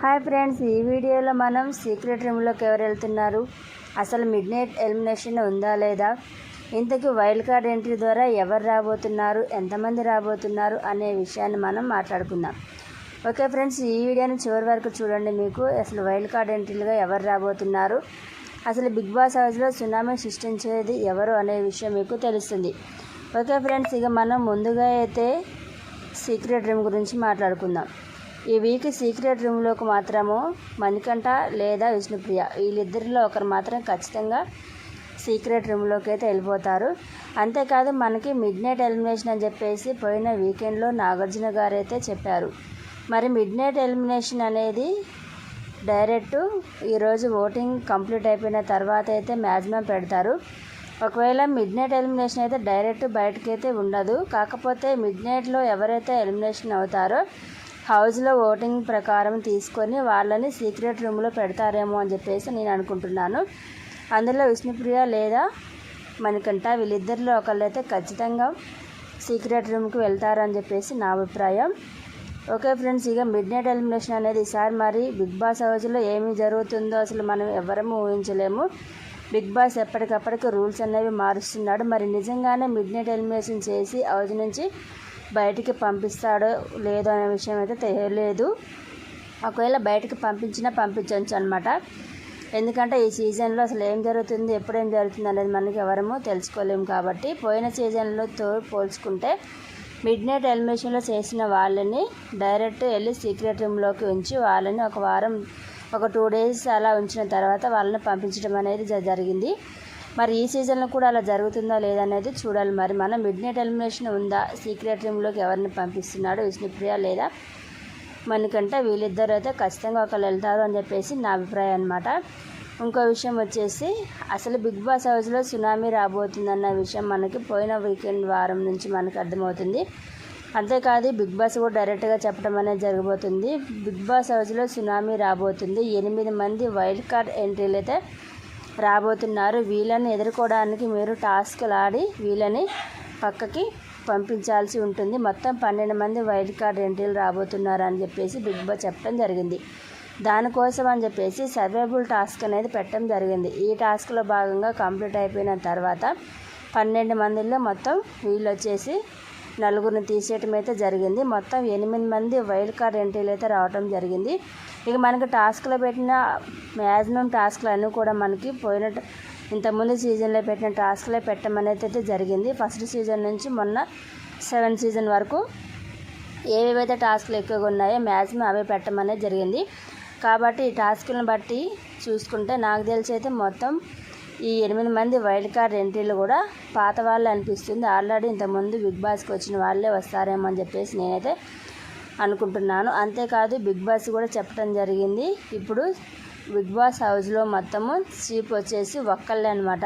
Hi friends ఈ వీడియోలో మనం సీక్రెట్ రూమ్లోకి ఎవరు వెళ్తున్నారు? అసలు మిడ్ నైట్ ఎలిమినేషన్ ఉందా లేదా? ఇంతకీ వైల్డ్ కార్డ్ ఎంట్రీ ద్వారా ఎవరు రాబోతున్నారు? ఎంతమంది రాబోతున్నారు? అనే విషయాన్ని మనం మాట్లాడుకుందాం. ఓకే ఫ్రెండ్స్ ఈ వీడియోని చివరి వరకు చూడండి మీకు. అసలు వైల్డ్ కార్డ్ ఎంట్రీలుగా ఎవరు రాబోతున్నారు? అసలు బిగ్ బాస్ హౌస్లో సునామీ సృష్టించేది ఎవరు అనే విషయం మీకు తెలుస్తుంది. ఓకే ఫ్రెండ్స్ ఇక మనం ముందుగా అయితే సీక్రెట్ రూమ్ గురించి మాట్లాడుకుందాం. ఈ వీక్ సీక్రెట్ రూమ్లోకి మాత్రము మణికంఠ లేదా విష్ణుప్రియ. వీళ్ళిద్దరిలో ఒకరు మాత్రం ఖచ్చితంగా సీక్రెట్ రూమ్లోకి అయితే వెళ్ళిపోతారు. అంతేకాదు మనకి మిడ్ నైట్ ఎలిమినేషన్ అని చెప్పేసి పోయిన వీకెండ్లో నాగార్జున గారు అయితే చెప్పారు. మరి మిడ్ నైట్ ఎలిమినేషన్ అనేది డైరెక్ట్ ఈరోజు ఓటింగ్ కంప్లీట్ అయిపోయిన తర్వాత అయితే మ్యాక్సిమం పెడతారు. ఒకవేళ మిడ్ నైట్ ఎలిమినేషన్ అయితే డైరెక్ట్ బయటకైతే ఉండదు. కాకపోతే మిడ్ నైట్లో ఎవరైతే ఎలిమినేషన్ అవుతారో హౌస్లో ఓటింగ్ ప్రకారం తీసుకొని వాళ్ళని సీక్రెట్ రూమ్లో పెడతారేమో అని చెప్పేసి నేను అనుకుంటున్నాను. అందులో విష్ణుప్రియ లేదా మణికంఠ వీళ్ళిద్దరిలో ఒకళ్ళైతే ఖచ్చితంగా సీక్రెట్ రూమ్కి వెళ్తారని చెప్పేసి నా అభిప్రాయం. ఓకే ఫ్రెండ్స్ ఇక మిడ్ నైట్ ఎలిమినేషన్ అనేది ఈసారి మరి బిగ్ బాస్ హౌస్లో ఏమి జరుగుతుందో అసలు మనం ఎవరము ఊహించలేము. బిగ్ బాస్ ఎప్పటికప్పటికి రూల్స్ అనేవి మారుస్తున్నాడు. మరి నిజంగానే మిడ్ నైట్ ఎలిమినేషన్ చేసి హౌస్ నుంచి బయటికి పంపిస్తాడో లేదో అనే విషయం అయితే తెలియలేదు. ఒకవేళ బయటకు పంపించినా పంపించవచ్చు అనమాట ఎందుకంటే ఈ సీజన్లో అసలు ఏం జరుగుతుంది ఎప్పుడేం జరుగుతుంది అనేది మనకి ఎవరము తెలుసుకోలేము కాబట్టి పోయిన సీజన్లతో పోల్చుకుంటే మిడ్ నైట్ ఎలిమినేషన్లో చేసిన వాళ్ళని డైరెక్ట్ వెళ్ళి సీక్రెట్ రూమ్లోకి ఉంచి వాళ్ళని ఒక వారం ఒక టూ డేస్ అలా ఉంచిన తర్వాత వాళ్ళని పంపించడం అనేది జ- జరిగింది. మరి ఈ సీజన్లో కూడా అలా జరుగుతుందా లేదనేది చూడాలి. మరి మనం మిడ్ నైట్ ఎలిమినేషన్ ఉందా? సీక్రెట్ రూమ్లోకి ఎవరిని పంపిస్తున్నాడు? విష్ణుప్రియ లేదా మనకంటే వీళ్ళిద్దరు అయితే ఖచ్చితంగా ఒకళ్ళు వెళ్తారు అని చెప్పేసి నా అభిప్రాయం అనమాట ఇంకో విషయం వచ్చేసి అసలు బిగ్ బాస్ హౌస్లో సునామీ రాబోతుందన్న విషయం మనకి పోయిన వీకెండ్ వారం నుంచి మనకు అర్థమవుతుంది. అంతేకాదు బిగ్ బాస్ కూడా డైరెక్ట్గా చెప్పడం అనేది జరగబోతుంది. బిగ్ బాస్ హౌస్లో సునామీ రాబోతుంది. ఎనిమిది మంది వైల్డ్ కార్డ్ ఎంట్రీలు అయితే రాబోతున్నారు. వీళ్ళని ఎదుర్కోవడానికి మీరు టాస్క్లు ఆడి వీళ్ళని పక్కకి పంపించాల్సి ఉంటుంది. మొత్తం పన్నెండు మంది వైల్డ్ కార్డ్ ఎంట్రీలు రాబోతున్నారు అని చెప్పేసి బిగ్ బాస్ చెప్పడం జరిగింది. దానికోసం అని చెప్పేసి సర్వైబుల్ టాస్క్ అనేది పెట్టడం జరిగింది. ఈ టాస్క్లో భాగంగా కంప్లీట్ అయిపోయిన తర్వాత పన్నెండు మందిలో మొత్తం వీళ్ళు వచ్చేసి నలుగురిని తీసేయటం అయితే జరిగింది. మొత్తం ఎనిమిది మంది వైల్డ్ కార్డ్ ఎంట్రీలు అయితే రావటం జరిగింది. ఇక మనకి టాస్క్లో పెట్టిన మ్యాక్సిమం టాస్క్లు అన్నీ కూడా మనకి పోయిన ఇంతకుముందు సీజన్లో పెట్టిన టాస్క్లే పెట్టమనేది అయితే జరిగింది. ఫస్ట్ సీజన్ నుంచి మొన్న సెవెన్ సీజన్ వరకు ఏవేవైతే టాస్క్లు ఎక్కువగా ఉన్నాయో మ్యాక్సిమం అవే పెట్టమనేది జరిగింది. కాబట్టి ఈ టాస్క్లను బట్టి చూసుకుంటే నాకు తెలిసి అయితే మొత్తం ఈ ఎనిమిది మంది వైల్డ్ కార్డ్ ఎంట్రీలు కూడా పాత వాళ్ళు అనిపిస్తుంది. ఆల్రెడీ ఇంతకుముందు బిగ్ బాస్కి వచ్చిన వాళ్ళే వస్తారేమో అని చెప్పేసి నేనైతే అనుకుంటున్నాను. అంతేకాదు బిగ్ బాస్ కూడా చెప్పడం జరిగింది. ఇప్పుడు బిగ్ బాస్ హౌస్లో మొత్తము చీప్ వచ్చేసి ఒక్కళ్ళే అనమాట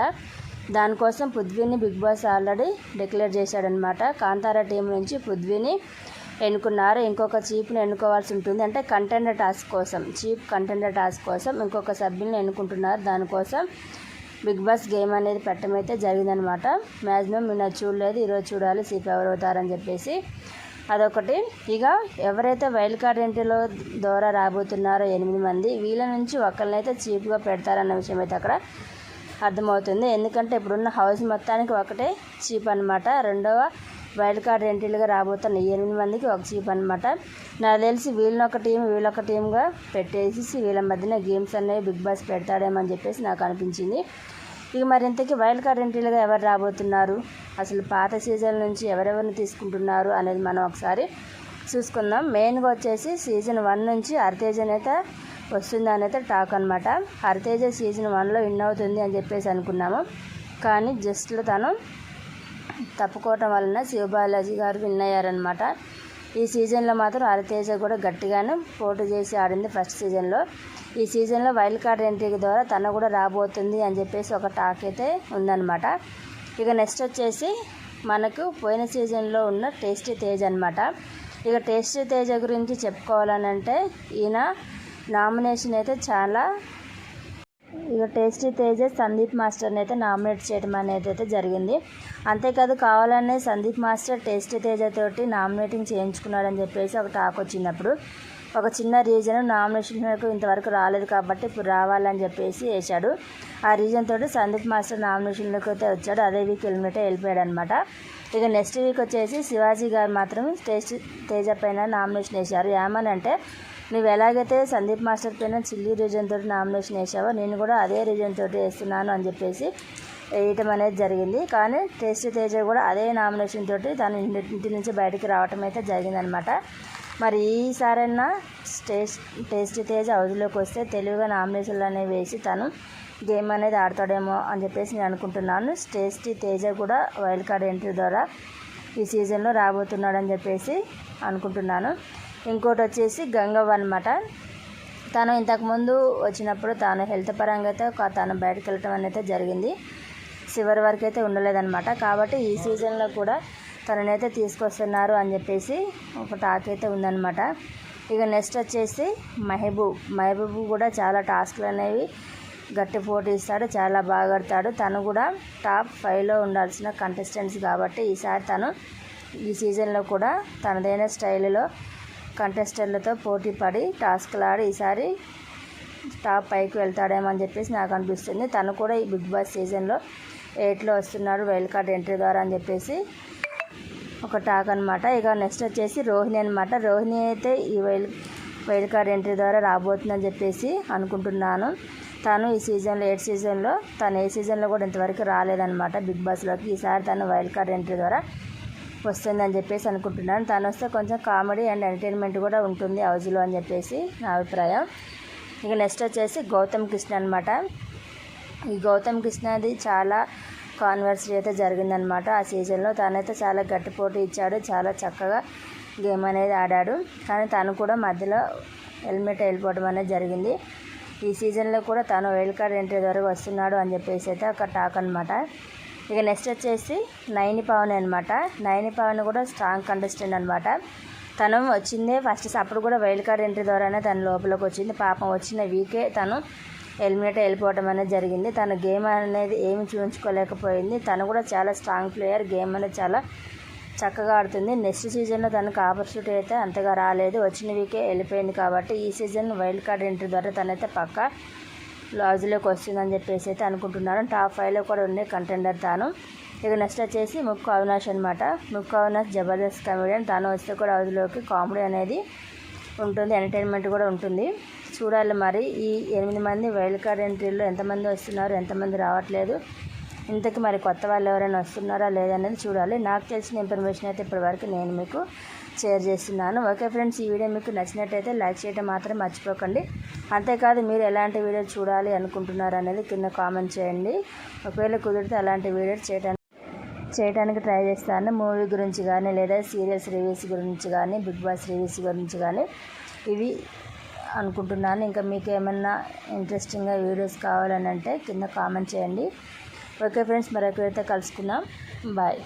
దానికోసం పృథ్వీని బిగ్ బాస్ ఆల్రెడీ డిక్లేర్ చేశాడనమాట కాంతారా టీం నుంచి పృథ్వీని ఎన్నుకున్నారు. ఇంకొక చీప్ని ఎన్నుకోవాల్సి ఉంటుంది. అంటే కంటెండర్ టాస్క్ కోసం చీప్ కంటెండర్ టాస్క్ కోసం ఇంకొక సభ్యుని ఎన్నుకుంటున్నారు. దానికోసం బిగ్ బాస్ గేమ్ అనేది పెట్టడం అయితే జరిగిందనమాట మ్యాక్సిమం నిన్న చూడలేదు ఈరోజు చూడాలి సీప్ ఎవరు అవుతారని చెప్పేసి. అదొకటి. ఇక ఎవరైతే వైల్డ్ కార్డ్ ఎంట్రీలో ద్వారా రాబోతున్నారో ఎనిమిది మంది వీళ్ళ నుంచి ఒకరినైతే చీప్గా పెడతారన్న విషయం అయితే అక్కడ అర్థమవుతుంది. ఎందుకంటే ఇప్పుడున్న హౌస్ మొత్తానికి ఒకటే చీప్ అనమాట రెండవ వైల్డ్ కార్డ్ ఎంట్రీలుగా రాబోతున్న ఎనిమిది మందికి ఒక చీప్ అనమాట నాకు తెలిసి వీళ్ళని ఒక టీం వీళ్ళొక టీంగా పెట్టేసి వీళ్ళ మధ్యన గేమ్స్ అనేవి బిగ్ బాస్ పెడతాడేమో అని చెప్పేసి నాకు అనిపించింది. ఇక మరి ఇంతకీ వైల్డ్ కార్డ్ ఎంట్రీలుగా ఎవరు రాబోతున్నారు? అసలు పాత సీజన్ నుంచి ఎవరెవరిని తీసుకుంటున్నారు అనేది మనం ఒకసారి చూసుకుందాం. మెయిన్గా వచ్చేసి సీజన్ వన్ నుంచి హరితేజన్ అయితే వస్తుందని అయితే టాక్ అనమాట హరితేజ సీజన్ వన్లో విన్ అవుతుంది అని చెప్పేసి అనుకున్నాము. కానీ జస్ట్లో తను తప్పుకోవటం వలన శివబాలాజీ గారు విన్ అయ్యారనమాట ఈ సీజన్లో మాత్రం హరితేజ కూడా గట్టిగానే పోటీ చేసి ఆడింది ఫస్ట్ సీజన్లో. ఈ సీజన్లో వైల్డ్ కార్డ్ ఎంట్రీ ద్వారా తను కూడా రాబోతుంది అని చెప్పేసి ఒక టాక్ అయితే ఉందన్నమాట. ఇక నెక్స్ట్ వచ్చేసి మనకు పోయిన సీజన్లో ఉన్న టేస్టీ తేజ్ అనమాట ఇక టేస్టీ తేజ గురించి చెప్పుకోవాలని అంటే ఈయన నామినేషన్ అయితే చాలా ఇక టేస్టీ తేజ సందీప్ మాస్టర్ని అయితే నామినేట్ చేయడం అనేది అయితే జరిగింది. అంతేకాదు కావాలనే సందీప్ మాస్టర్ టేస్టీ తేజ తోటి నామినేటింగ్ చేయించుకున్నాడని చెప్పేసి ఒక టాక్ వచ్చినప్పుడు ఒక చిన్న రీజన్ నామినేషన్లకు ఇంతవరకు రాలేదు కాబట్టి ఇప్పుడు రావాలని చెప్పేసి వేశాడు. ఆ రీజన్ తోటి సందీప్ మాస్టర్ నామినేషన్లోకి అయితే వచ్చాడు. అదే వీక్ ఎలిమినేట్ వెళ్ళిపోయాడు అనమాట ఇక నెక్స్ట్ వీక్ వచ్చేసి శివాజీ గారు మాత్రం టేస్ట్ తేజ పైన నామినేషన్ వేశారు. ఏమని అంటే నువ్వు ఎలాగైతే సందీప్ మాస్టర్ పైన చిల్లీ రీజన్ తోటి నామినేషన్ వేసావో నేను కూడా అదే రీజన్ తోటి వేస్తున్నాను అని చెప్పేసి వేయటం అనేది జరిగింది. కానీ టేస్ట్ తేజ కూడా అదే నామినేషన్ తోటి తను ఇంటి ఇంటి నుంచి బయటికి రావటం అయితే జరిగిందనమాట. మరి ఈసారైనా టేస్ట్ టేస్ట్ తేజ హౌస్లోకి వస్తే తెలివిగా నామినేషన్లు అనేవి వేసి తను గేమ్ అనేది ఆడతాడేమో అని చెప్పేసి నేను అనుకుంటున్నాను. టేస్టీ తేజ కూడా వైల్డ్ కార్డ్ ఎంట్రీ ద్వారా ఈ సీజన్లో రాబోతున్నాడని చెప్పేసి అనుకుంటున్నాను. ఇంకోటి వచ్చేసి గంగవ్వ అనమాట తను ఇంతకుముందు వచ్చినప్పుడు తాను హెల్త్ పరంగా అయితే ఒక తను బయటకు వెళ్ళటం అనేది జరిగింది. చివరి వరకు అయితే ఉండలేదన్నమాట. కాబట్టి ఈ సీజన్లో కూడా తననైతే తీసుకొస్తున్నారు అని చెప్పేసి ఒక టాక్ అయితే ఉందన్నమాట. ఇక నెక్స్ట్ వచ్చేసి మహబూబ్. మహబూబ్ కూడా చాలా టాస్క్లు అనేవి గట్టి పోటీ ఇస్తాడు చాలా బాగా ఆడతాడు. తను కూడా టాప్ ఫైవ్లో ఉండాల్సిన కంటెస్టెంట్స్ కాబట్టి ఈసారి తను ఈ సీజన్లో కూడా తనదైన స్టైల్లో కంటెస్టెంట్లతో పోటీ పడి టాస్క్లు ఆడి ఈసారి టాప్ పైకి వెళ్తాడేమో అని చెప్పేసి నాకు అనిపిస్తుంది తను కూడా ఈ బిగ్ బాస్ సీజన్లో ఎయిట్లో వస్తున్నాడు వైల్డ్ కార్డ్ ఎంట్రీ ద్వారా అని చెప్పేసి ఒక టాక్ అనమాట ఇక నెక్స్ట్ వచ్చేసి రోహిణి అనమాట రోహిణి అయితే ఈ వైల్ వైల్డ్ కార్డ్ ఎంట్రీ ద్వారా రాబోతుందని చెప్పేసి అనుకుంటున్నాను. తను ఈ సీజన్లో ఎయిట్ సీజన్లో తను ఏ సీజన్లో కూడా ఇంతవరకు రాలేదన్నమాట బిగ్ బాస్లోకి. ఈసారి తను వైల్డ్ కార్డ్ ఎంట్రీ ద్వారా వస్తుందని చెప్పేసి అనుకుంటున్నాను. తను వస్తే కొంచెం కామెడీ అండ్ ఎంటర్టైన్మెంట్ కూడా ఉంటుంది హౌజ్లో అని చెప్పేసి నా అభిప్రాయం. ఇక నెక్స్ట్ వచ్చేసి గౌతమ్ కృష్ణ అనమాట ఈ గౌతమ్ కృష్ణది చాలా కాన్వర్సరీ అయితే జరిగిందనమాట ఆ సీజన్లో తనైతే చాలా గట్టి పోటీ ఇచ్చాడు చాలా చక్కగా గేమ్ అనేది ఆడాడు. కానీ తను కూడా మధ్యలో హెల్మెట్ వెళ్ళిపోవడం అనేది జరిగింది. ఈ సీజన్లో కూడా తను వైల్డ్ కార్డ్ ఎంట్రీ ద్వారా వస్తున్నాడు అని చెప్పేసి అయితే ఒక టాక్ అనమాట ఇక నెక్స్ట్ వచ్చేసి నైని పవన్ అనమాట నైని పవన్ కూడా స్ట్రాంగ్ కంటెస్టెంట్ అనమాట తను వచ్చిందే ఫస్ట్ అప్పుడు కూడా వైల్డ్ కార్డ్ ఎంట్రీ ద్వారానే తన లోపలికి వచ్చింది. పాపం వచ్చిన వీకే తను ఎలిమినేట్ వెళ్ళిపోవడం అనేది జరిగింది. తన గేమ్ అనేది ఏమి చూపించుకోలేకపోయింది తను కూడా చాలా స్ట్రాంగ్ ప్లేయర్ గేమ్ అనేది చాలా చక్కగా ఆడుతుంది. నెక్స్ట్ సీజన్లో తనకు ఆపర్చునిటీ అయితే అంతగా రాలేదు. వచ్చిన వీకే వెళ్ళిపోయింది కాబట్టి ఈ సీజన్ వైల్డ్ కార్డ్ ఎంట్రీ ద్వారా తనైతే పక్కా లాజ్లోకి వస్తుందని చెప్పేసి అయితే అనుకుంటున్నాను. టాప్ ఫైవ్లో కూడా ఉండే కంటెండర్ తాను. ఇక నెక్స్ట్ వచ్చేసి ముక్కు అవినాష్ అనమాట ముక్కు అవినాష్ జబర్దస్త్ కామెడియన్ తాను వస్తే కూడా హౌస్లోకి కామెడీ అనేది ఉంటుంది ఎంటర్టైన్మెంట్ కూడా ఉంటుంది. చూడాలి మరి ఈ ఎనిమిది మంది వైల్డ్ కార్డ్ ఎంట్రీలో ఎంతమంది వస్తున్నారు ఎంతమంది రావట్లేదు ఇంతకు మరి కొత్త వాళ్ళు ఎవరైనా వస్తున్నారా లేదనేది చూడాలి. నాకు తెలిసిన ఇన్ఫర్మేషన్ అయితే ఇప్పటివరకు నేను మీకు షేర్ చేస్తున్నాను. ఓకే ఫ్రెండ్స్ ఈ వీడియో మీకు నచ్చినట్టయితే లైక్ చేయడం మాత్రం మర్చిపోకండి. అంతేకాదు మీరు ఎలాంటి వీడియో చూడాలి అనుకుంటున్నారు అనేది కింద కామెంట్ చేయండి. ఒకవేళ కుదిరితే అలాంటి వీడియో చేయడానికి చేయడానికి ట్రై చేస్తాను. మూవీ గురించి కానీ లేదా సీరియల్స్ రివ్యూస్ గురించి కానీ బిగ్ బాస్ రివ్యూస్ గురించి కానీ ఇవి అనుకుంటున్నాను. ఇంకా మీకు ఏమన్నా ఇంట్రెస్టింగ్గా వీడియోస్ కావాలని అంటే కింద కామెంట్ చేయండి. ఓకే ఫ్రెండ్స్ మరొకరితో కలుసుకుందాం. బాయ్.